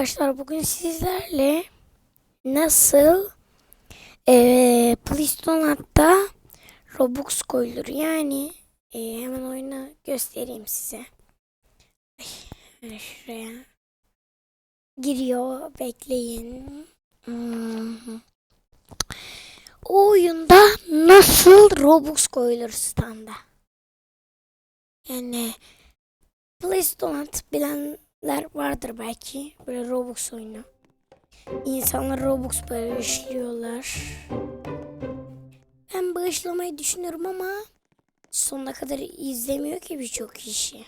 arkadaşlar bugün sizlerle nasıl eee PlayStation'da Robux koyulur yani eee, hemen oyunu göstereyim size. Ay, şuraya giriyor bekleyin. Hmm. O oyunda nasıl Robux koyulur standa? Yani PlayStation bilenler vardır belki. Böyle Robux oyunu. İnsanlar Robux bağışlıyorlar. Ben bağışlamayı düşünüyorum ama sonuna kadar izlemiyor ki birçok kişi.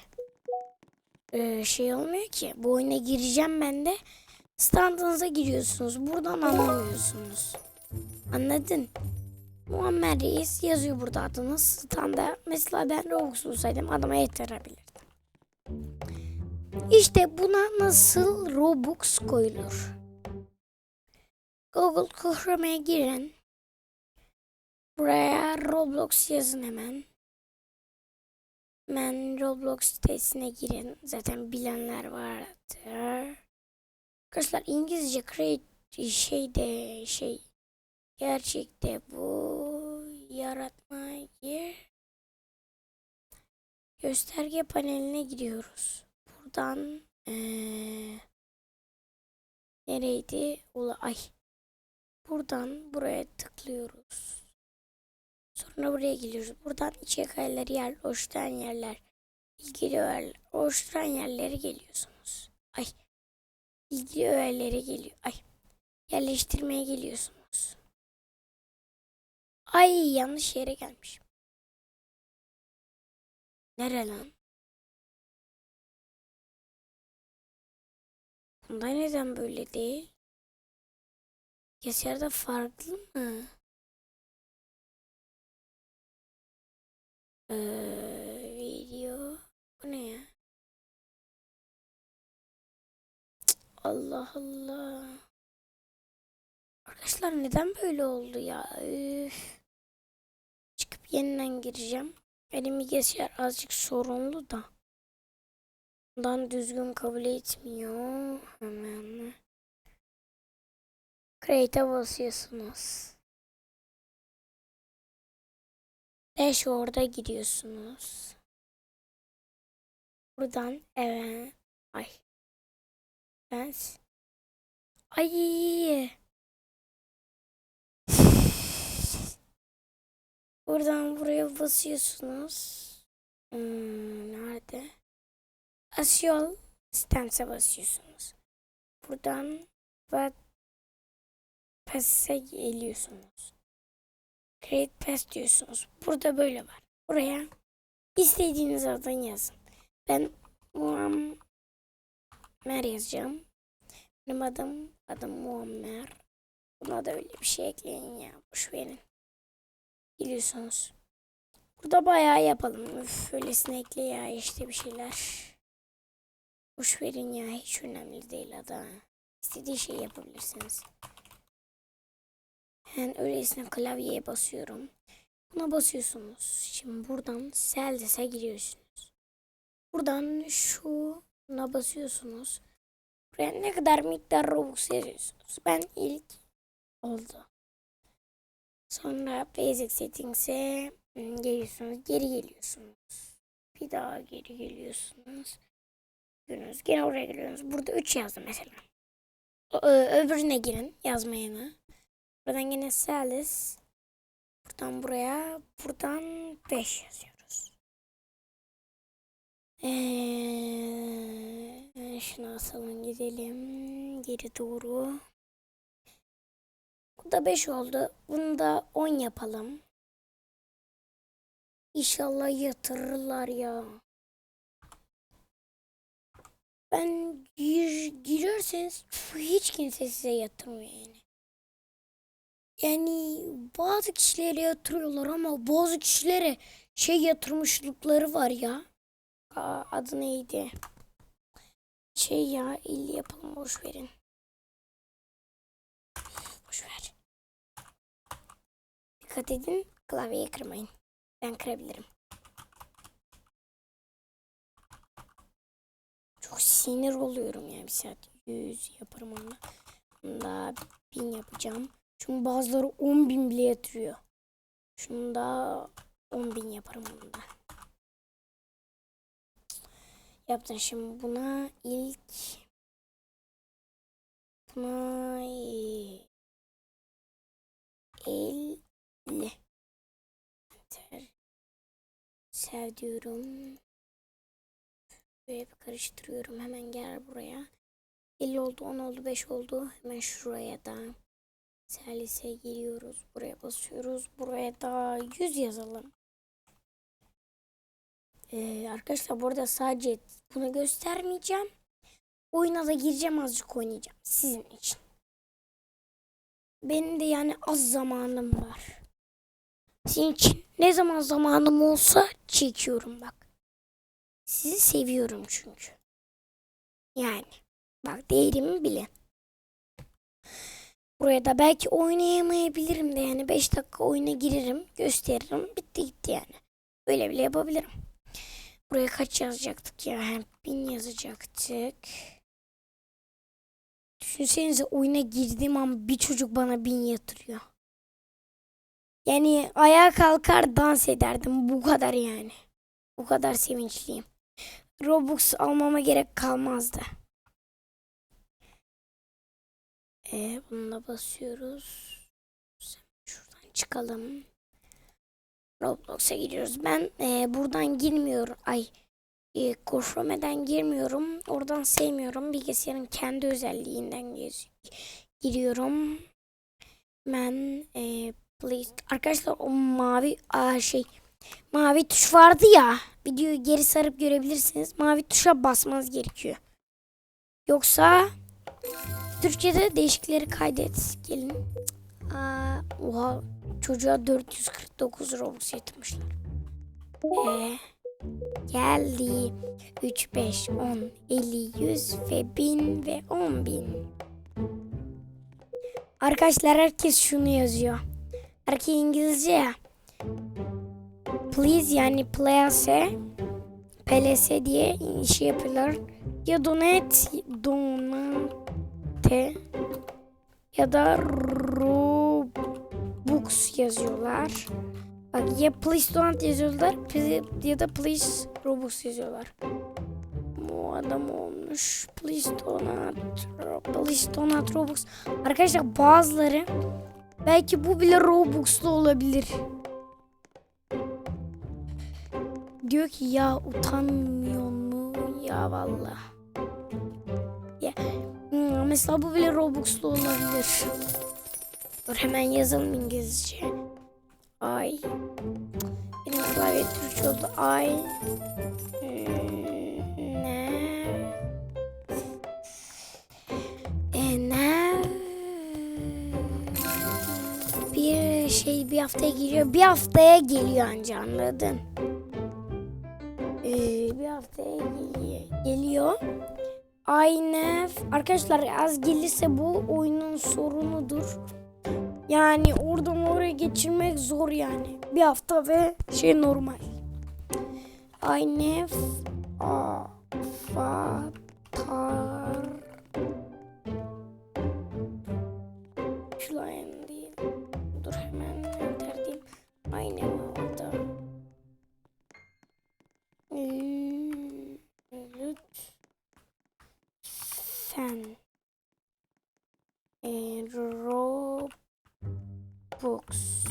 Ee, şey olmuyor ki. Bu oyuna gireceğim ben de. Standınıza giriyorsunuz. Buradan anlamıyorsunuz. Anladın? Muammer Reis yazıyor burada adını. Standa mesela ben Robux olsaydım adama yetirebilirdim. İşte buna nasıl Robux koyulur? Google Chrome'ya girin. Buraya Roblox yazın hemen. Hemen Roblox sitesine girin. Zaten bilenler vardır. Arkadaşlar İngilizce create şey de şey gerçekte bu yaratma gir. Gösterge paneline gidiyoruz. Buradan eee nereydi? Ula ay. Buradan buraya tıklıyoruz. Sonra buraya geliyoruz. Buradan içe kayalar yer, oluşturan yerler, ilgili öğeler, oluşturan yerlere geliyorsunuz. Ay. İlgili öğelere geliyor. Ay. Yerleştirmeye geliyorsunuz. Ay yanlış yere gelmişim. Nere lan? Bunda neden böyle değil? Bilgisayarda farklı mı? Ee, video. Bu ne ya? Allah Allah. Arkadaşlar neden böyle oldu ya? Üf. Çıkıp yeniden gireceğim. Benim bilgisayar azıcık sorunlu da. Bundan düzgün kabul etmiyor. Hemen. Create'e basıyorsunuz. Dashboard'a gidiyorsunuz. Buradan evet. Ay. Ben Ay. Buradan buraya basıyorsunuz. Hmm, nerede? Asyol stansa basıyorsunuz. Buradan bak Pass'e geliyorsunuz. Create Pass diyorsunuz. Burada böyle var. Buraya istediğiniz adını yazın. Ben Muammer yazacağım. Benim adım adım Muammer. Buna da öyle bir şey ekleyin ya. Boş verin. Biliyorsunuz. Burada bayağı yapalım. Üf, öylesine ekle ya işte bir şeyler. Boş verin ya hiç önemli değil ada. İstediği şey yapabilirsiniz. Ben öylesine klavyeye basıyorum. Buna basıyorsunuz. Şimdi buradan Celdes'e giriyorsunuz. Buradan şuna basıyorsunuz. Buraya ne kadar miktar Robux yazıyorsunuz. Ben ilk oldu. Sonra Basic Settings'e geliyorsunuz. Geri geliyorsunuz. Bir daha geri geliyorsunuz. Görüyorsunuz. Gene oraya geliyorsunuz. Burada 3 yazdım mesela. Ö- öbürüne girin yazmayana. Buradan yine Salis. Buradan buraya. Buradan 5 yazıyoruz. Ee, şunu asalım gidelim. Geri doğru. Bu da 5 oldu. Bunu da 10 yapalım. İnşallah yatırırlar ya. Ben gir, girerseniz hiç kimse size yatırmıyor yani. Yani bazı kişilere yatırıyorlar ama bazı kişilere şey yatırmışlıkları var ya. Aa, adı neydi? Şey ya illi yapalım boş verin. Boş ver. Dikkat edin klavyeyi kırmayın. Ben kırabilirim. Çok sinir oluyorum ya bir saat. 100 yaparım onu. Bunda 1000 yapacağım. Çünkü bazıları 10.000 bile yatırıyor. Şunu da 10.000 yaparım bunda. Yaptım şimdi buna ilk buna e- 50 Enter. Sev diyorum. Böyle bir karıştırıyorum. Hemen gel buraya. 50 oldu, 10 oldu, 5 oldu. Hemen şuraya da servise giriyoruz. Buraya basıyoruz. Buraya da 100 yazalım. Ee, arkadaşlar burada sadece bunu göstermeyeceğim. Oyuna da gireceğim azıcık oynayacağım. Sizin için. Benim de yani az zamanım var. Sizin için ne zaman zamanım olsa çekiyorum bak. Sizi seviyorum çünkü. Yani bak değerimi bilin. Buraya da belki oynayamayabilirim de yani 5 dakika oyuna girerim, gösteririm, bitti gitti yani. Öyle bile yapabilirim. Buraya kaç yazacaktık ya? Hem bin yazacaktık. Düşünsenize oyuna girdiğim an bir çocuk bana bin yatırıyor. Yani ayağa kalkar dans ederdim. Bu kadar yani. Bu kadar sevinçliyim. Robux almama gerek kalmazdı. Ee, bununla basıyoruz. Şuradan çıkalım. Roblox'a giriyoruz. Ben e, buradan girmiyorum. Ay e, Chromeden girmiyorum. Oradan sevmiyorum. Bilgisayarın kendi özelliğinden gez- giriyorum. Ben e, please. Arkadaşlar o mavi aa, şey mavi tuş vardı ya. Videoyu geri sarıp görebilirsiniz. Mavi tuşa basmanız gerekiyor. Yoksa Türkçe'de değişikleri kaydet. Gelin. Aa, oha çocuğa 449 Robux yatırmışlar. Ee, geldi. 3, 5, 10, 50, 100 ve 1000 ve 10 bin. Arkadaşlar herkes şunu yazıyor. Erkek İngilizce ya. Please yani place PLS diye şey yapıyorlar. Ya donate donate ya da Robux yazıyorlar. Bak ya please donate yazıyorlar ya da please Robux yazıyorlar. Bu adam olmuş. Please donate. Please donate Robux. Arkadaşlar bazıları belki bu bile Robux'lu olabilir. Diyor ki ya utanmıyor mu? Ya valla. Ya, mesela bu bile Robux'lu olabilir. Dur hemen yazalım İngilizce. Ay. Benim klavye Türkçe oldu. Ay. Ne? E, ne? Bir şey bir haftaya geliyor. Bir haftaya geliyor anca anladın. Ee, bir haftaya geliyor. Aynı arkadaşlar az gelirse bu oyunun sorunudur. Yani oradan oraya geçirmek zor yani. Bir hafta ve şey normal. Aynı avatar Robux.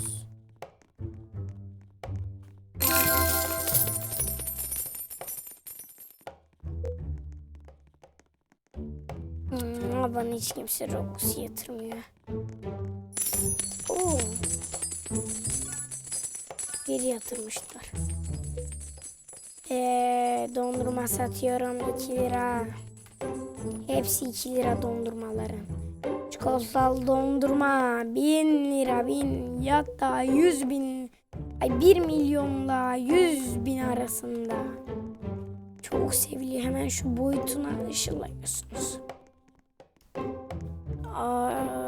Hmm, ama bana hiç kimse Robux yatırmıyor. Oo. Bir yatırmışlar. Ee, dondurma satıyorum 2 lira. Hepsi 2 lira dondurmaların. Çikolatalı dondurma 1000 lira 1000 ya da 100 bin ay 1 milyonla 100 bin arasında. Çok seviliyor. Hemen şu boyutuna ışınlanıyorsunuz. Aa,